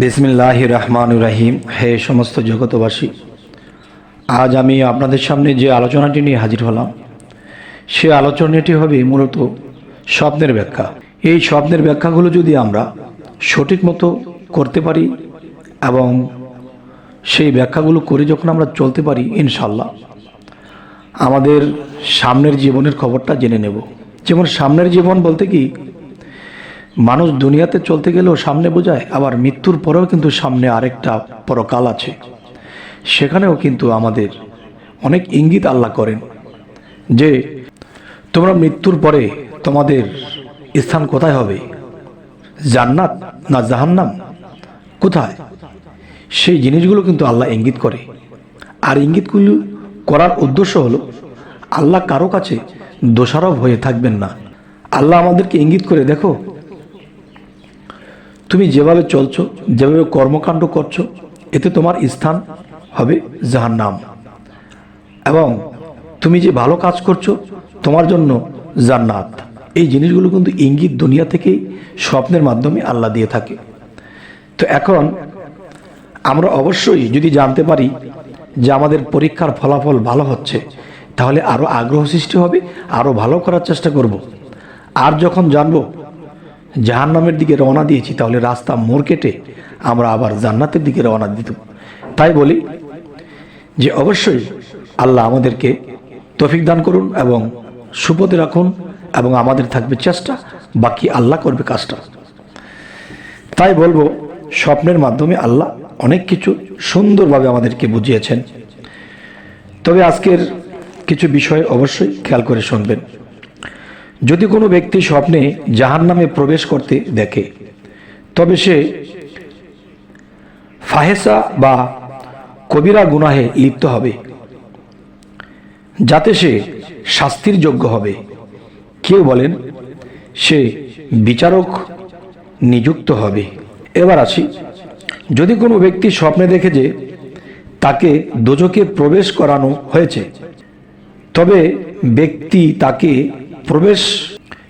বিসমিল্লাহ রহমান রাহিম। হে সমস্ত জগতবাসী আজ আমি আপনাদের সামনে যে আলোচনাটি নিয়ে হাজির হলাম, সে আলোচনাটি হবে মূলত স্বপ্নের ব্যাখ্যা। এই স্বপ্নের ব্যাখ্যাগুলো যদি আমরা সঠিক মতো করতে পারি এবং সেই ব্যাখ্যাগুলো করে যখন আমরা চলতে পারি ইনশাল্লাহ আমাদের সামনের জীবনের খবরটা জেনে নেব। যেমন সামনের জীবন বলতে কি মানুষ দুনিয়াতে চলতে গেলেও সামনে বোঝায়, আবার মৃত্যুর পরেও কিন্তু সামনে আরেকটা পরকাল আছে। সেখানেও কিন্তু আমাদের অনেক ইঙ্গিত আল্লাহ করেন যে, তোমরা মৃত্যুর পরে তোমাদের স্থান কোথায় হবে? জান্নাত না জাহান্নাম? কোথায়? সেই জিনিসগুলো কিন্তু আল্লাহ ইঙ্গিত করে। আর ইঙ্গিতগুলো করার উদ্দেশ্য হলো, আল্লাহ কারও কাছে দোষারোপ হয়ে থাকবেন না। আল্লাহ আমাদেরকে ইঙ্গিত করে, দেখো তুমি যেভাবে চলছো, যেভাবে কর্মকাণ্ড করছ, এতে তোমার স্থান হবে জাহান্নাম। এবং তুমি যে ভালো কাজ করছ, তোমার জন্য জান্নাত। এই জিনিসগুলো কিন্তু ইঙ্গিত দুনিয়া থেকেই স্বপ্নের মাধ্যমে আল্লাহ দিয়ে থাকে। তো এখন আমরা অবশ্যই যদি জানতে পারি যে আমাদের পরীক্ষার ফলাফল ভালো হচ্ছে, তাহলে আরও আগ্রহ সৃষ্টি হবে আরও ভালো করার চেষ্টা করব। আর যখন জানব জাহান্নামের দিকে রওনা দিয়েছি, তাহলে রাস্তা মোড় কেটে আমরা আবার জান্নাতের দিকে রওনা দিত তাই বলি যে অবশ্যই আল্লাহ আমাদেরকে তফিক দান করুন এবং সুপথে রাখুন এবং আমাদের থাকবে চেষ্টা, বাকি আল্লাহ করবে কাজটা। তাই বলব, স্বপ্নের মাধ্যমে আল্লাহ অনেক কিছু সুন্দরভাবে আমাদেরকে বুঝিয়েছেন। তবে আজকের কিছু বিষয় অবশ্যই খেয়াল করে শুনবেন। যদি কোনো ব্যক্তি স্বপ্নে জাহান নামে প্রবেশ করতে দেখে, তবে সে ফাহেসা বা কবিরা গুনাহে লিপ্ত হবে, যাতে সে শাস্তির যোগ্য হবে। কেউ বলেন, সে বিচারক নিযুক্ত হবে। এবার আসি, যদি কোনো ব্যক্তি স্বপ্নে দেখে যে তাকে দোজকে প্রবেশ করানো হয়েছে, তবে ব্যক্তি তাকে প্রবেশ,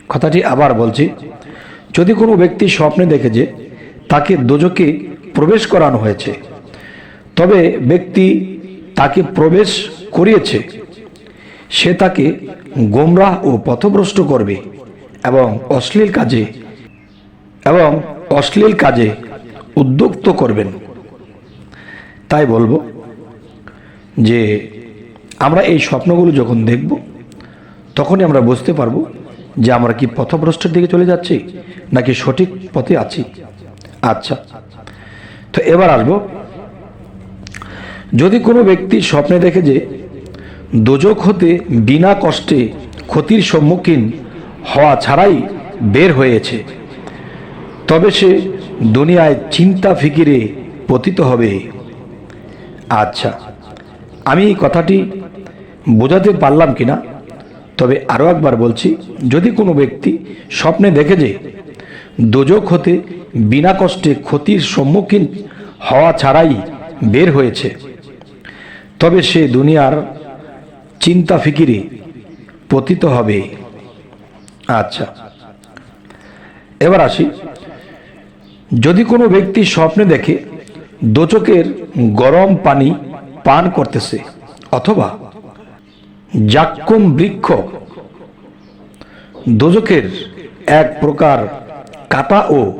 কথাটি আবার বলছি, যদি কোনো ব্যক্তি স্বপ্নে দেখে যে তাকে দোজকে প্রবেশ করানো হয়েছে, তবে ব্যক্তি তাকে প্রবেশ করিয়েছে, সে তাকে গোমরাহ ও পথভ্রষ্ট করবে এবং অশ্লীল কাজে এবং অশ্লীল কাজে উদ্যুক্ত করবেন। তাই বলব যে আমরা এই স্বপ্নগুলো যখন দেখব তখনই আমরা বুঝতে পারব যে আমরা কি পথভ্রষ্টের দিকে চলে যাচ্ছি নাকি সঠিক পথে আছি। আচ্ছা তো এবার আসব। যদি কোনো ব্যক্তি স্বপ্নে দেখে যে দোজক হতে বিনা কষ্টে ক্ষতির সম্মুখীন হওয়া ছাড়াই বের হয়েছে, তবে সে দুনিয়ায় চিন্তা ফিকিরে পতিত হবে। আচ্ছা আমি এই কথাটি বোঝাতে পারলাম কিনা? তবে আরও একবার বলছি, যদি কোনো ব্যক্তি স্বপ্নে দেখে যে দোজক হতে বিনা কষ্টে ক্ষতির সম্মুখীন হওয়া ছাড়াই বের হয়েছে, তবে সে দুনিয়ার চিন্তা ফিকিরে পতিত হবে। আচ্ছা এবার আসি। যদি কোনো ব্যক্তি স্বপ্নে দেখে দোচকের গরম পানি পান করতেছে অথবা জাক্কুম বৃক্ষ। দোজকের এক প্রকার কাটা ও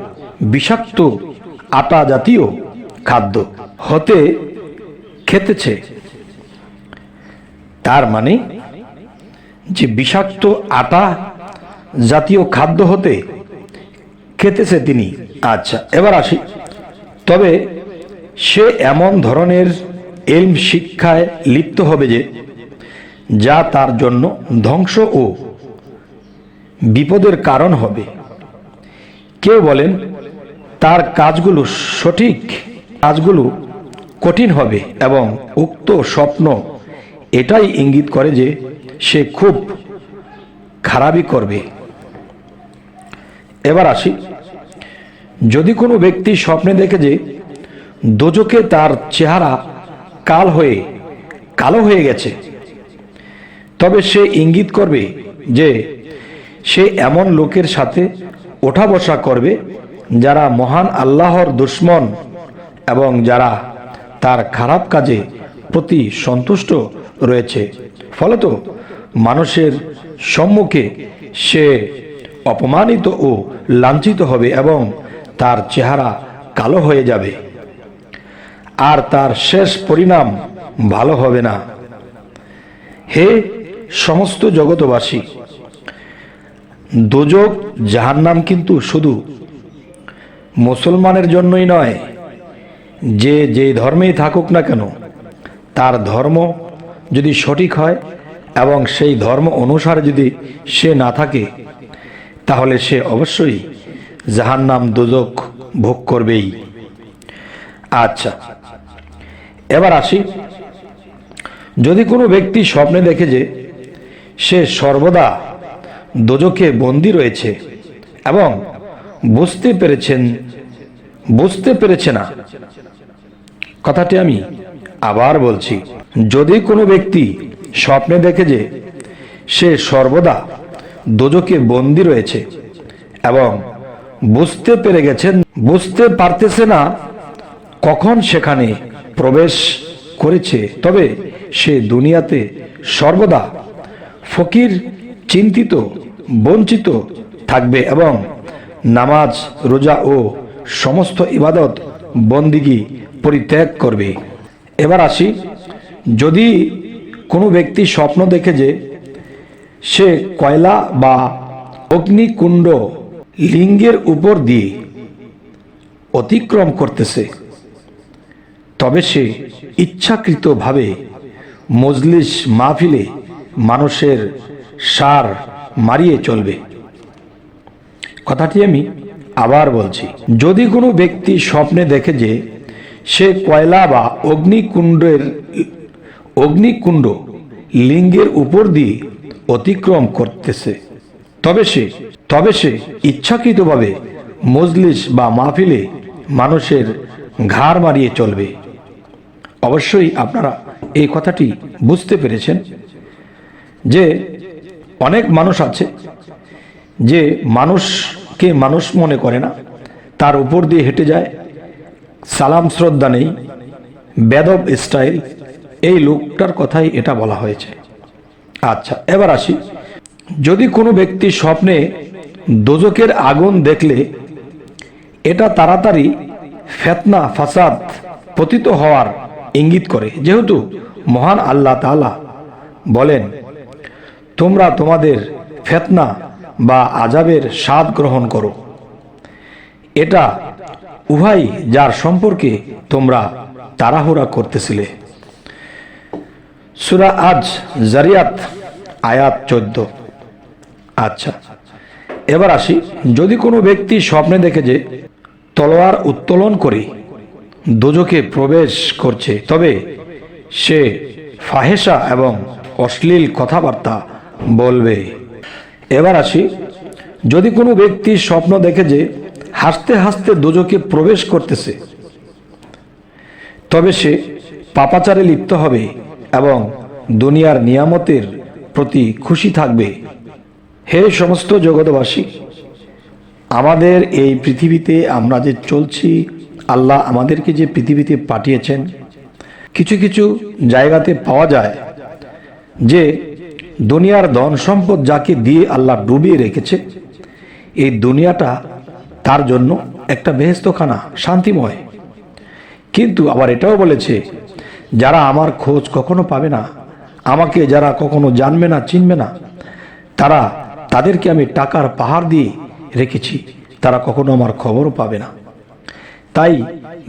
বিষাক্ত আটা জাতীয় খাদ্য হতে খেতেছে। তার মানে যে বিষাক্ত আটা জাতীয় খাদ্য হতে খেতেছে তিনি। আচ্ছা এবার আসি। তবে সে এমন ধরনের এলম শিক্ষায় লিপ্ত হবে যে যা তার জন্য ধ্বংস ও বিপদের কারণ হবে। কেউ বলেন, তার কাজগুলো সঠিক, কাজগুলো কঠিন হবে এবং উক্ত স্বপ্ন এটাই ইঙ্গিত করে যে সে খুব খারাপই করবে। এবার আসি, যদি কোনো ব্যক্তি স্বপ্নে দেখে যে দোজকে তার চেহারা কাল হয়ে, কালো হয়ে গেছে তবে সে ইঙ্গিত করবে যে সে এমন লোকের সাথে ওঠা বসা করবে যারা মহান আল্লাহর দুশ্মন এবং যারা তার খারাপ কাজে প্রতি সন্তুষ্ট রয়েছে। ফলত মানুষের সম্মুখে সে অপমানিত ও লাঞ্ছিত হবে এবং তার চেহারা কালো হয়ে যাবে। আর তার শেষ পরিণাম ভালো হবে না। হে সমস্ত জগতবাসী দোজক যাহার নাম কিন্তু শুধু মুসলমানের জন্যই নয়, যে যে ধর্মেই থাকুক না কেন, তার ধর্ম যদি সঠিক হয় এবং সেই ধর্ম অনুসারে যদি সে না থাকে, তাহলে সে অবশ্যই যাহার জাহান্নাম দোজক ভোগ করবেই। আচ্ছা এবার আসি। যদি কোনো ব্যক্তি স্বপ্নে দেখে যে সে সর্বদা দোজকে বন্দি রয়েছে এবং বুঝতে পেরেছেন, বুঝতে পেরেছে না। কথাটি আমি আবার বলছি, যদি কোনো ব্যক্তি স্বপ্নে দেখে যে সে সর্বদা দোজকে বন্দি রয়েছে এবং বুঝতে পেরে গেছেন, বুঝতে পারতেছে না, কখন সেখানে প্রবেশ করেছে, তবে সে দুনিয়াতে সর্বদা ফকির চিন্তিত, বঞ্চিত থাকবে এবং নামাজ, রোজা ও সমস্ত ইবাদত বন্দিগি পরিত্যাগ করবে। এবার আসি, যদি কোনো ব্যক্তি স্বপ্ন দেখে যে সে কয়লা বা অগ্নিকুণ্ড লিঙ্গের উপর দিয়ে অতিক্রম করতেছে, তবে সে ইচ্ছাকৃতভাবে মজলিস মাহফিলে মানুষের সার মারিয়ে চলবে। কথাটি আমি আবার বলছি, যদি কোনো ব্যক্তি স্বপ্নে দেখে যে সে কয়লা বা অগ্নিকুণ্ডের, অগ্নিকুণ্ড লিঙ্গের উপর দিয়ে অতিক্রম করতেছে, তবে সে তবে সে ইচ্ছাকৃতভাবে মজলিস বা মাহফিলে মানুষের ঘাড় মারিয়ে চলবে। অবশ্যই আপনারা এই কথাটি বুঝতে পেরেছেন। যে অনেক মানুষ আছে যে মানুষকে মানুষ মনে করে না, তার উপর দিয়ে হেঁটে যায়, সালাম শ্রদ্ধা নেই, বেদব স্টাইল। এই লোকটার কথাই এটা বলা হয়েছে। আচ্ছা এবার আসি। যদি কোনো ব্যক্তি স্বপ্নে দোজকের আগুন দেখলে, এটা তাড়াতাড়ি ফেতনা, ফাসাদ পতিত হওয়ার ইঙ্গিত করে। যেহেতু মহান আল্লাহ তাআলা বলেন তোমরা তোমাদের ফেতনা বা আজাবের স্বাদ গ্রহণ করো। এটা উহাই যার সম্পর্কে তোমরা তাড়াহুড়া করতেছিলে। সুরা আজ জারিয়াত, আয়াত চোদ্দ। আচ্ছা এবার আসি। যদি কোনো ব্যক্তি স্বপ্নে দেখে যে তলোয়ার উত্তোলন করে দোজকে প্রবেশ করছে, তবে সে ফাহেসা এবং অশ্লীল কথাবার্তা বলবে। এবার আসি, যদি কোনো ব্যক্তি স্বপ্ন দেখে যে হাসতে হাসতে দোজকে প্রবেশ করতেছে, তবে সে পাপাচারে লিপ্ত হবে এবং দুনিয়ার নিয়ামতের প্রতি খুশি থাকবে। হে সমস্ত জগৎবাসী, আমাদের এই পৃথিবীতে আমরা যে চলছি, আল্লাহ আমাদেরকে যে পৃথিবীতে পাঠিয়েছেন, কিছু কিছু জায়গাতে পাওয়া যায় যে দুনিয়ার ধন সম্পদ যাকে দিয়ে আল্লাহ ডুবিয়ে রেখেছে, এই দুনিয়াটা তার জন্য একটা বেহেস্তখানা শান্তিময়। কিন্তু আবার এটাও বলেছে, যারা আমার খোঁজ কখনো পাবে না, আমাকে যারা কখনো জানবে না, চিনবে না, তারা তাদেরকে আমি টাকার পাহাড় দিয়ে রেখেছি, তারা কখনো আমার খবরও পাবে না। তাই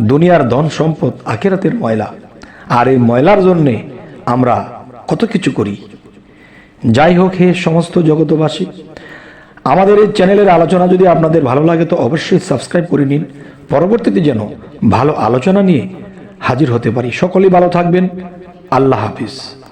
দুনিয়ার ধন সম্পদ আখেরাতের ময়লা, আর এই ময়লার জন্যে আমরা কত কিছু করি। যাই হোক হে সমস্ত জগতবাসী আমাদের এই চ্যানেলের আলোচনা যদি আপনাদের ভালো লাগে তো অবশ্যই সাবস্ক্রাইব করে নিন। পরবর্তীতে যেন ভালো আলোচনা নিয়ে হাজির হতে পারি। সকলেই ভালো থাকবেন। আল্লাহ হাফিজ।